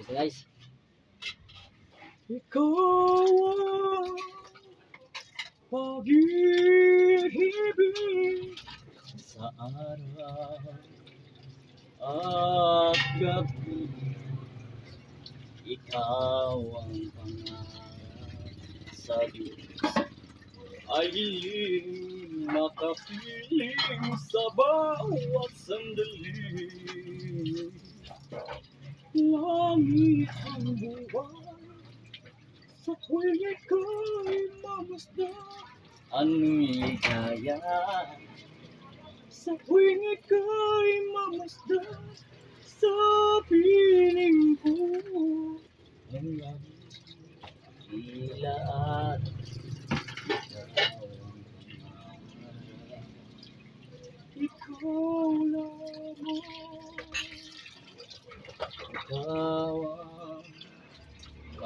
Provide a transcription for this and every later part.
Bisa guys. Ikaw ang pag-ibig Sa araw at gabi. Ikaw ang pangarap sa Diyos. Ay makapiling sa bawat sandali. Langit ang buwan. Sa tuwing ika'y mamasdan Ano'y ligaya Sa tuwing ika'y mamasdan Sa piling ko Ngayon,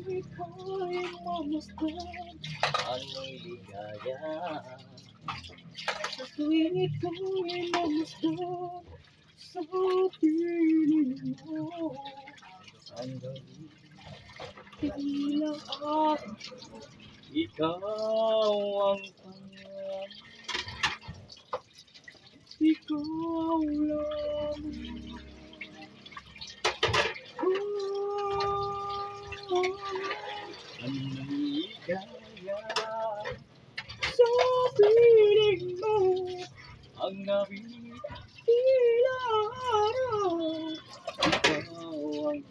tuwing ika'y mamasdan Ano'y ligaya Sa tuwing ika'y mamasdan Sa piling mo ang gabi Tila at Ikaw ang pangarap ikaw lamang ligaya Sa mo Ang gabi Tila araw ang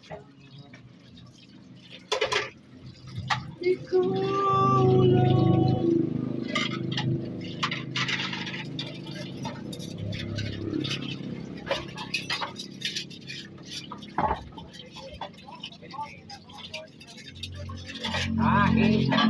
Ikaw lamang kahit ang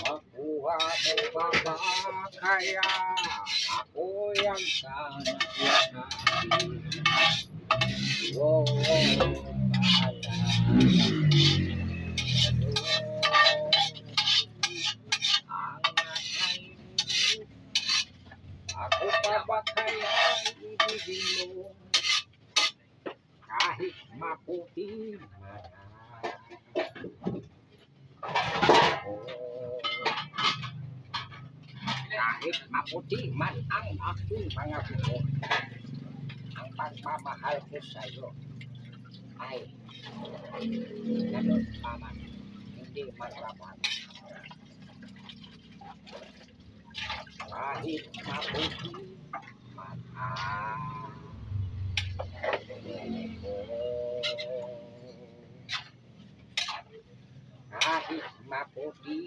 makuha mo pa ba? Kaya ako yan sana Oh, bahala ako pa ba kaya ibigin mo? Kahit maputi man Kahit maputi man ang aking mga buto, ang pagmamahal ko sa iyo ay ganun pa man, hindi magbabago. Kahit maputi man ang kahit maputi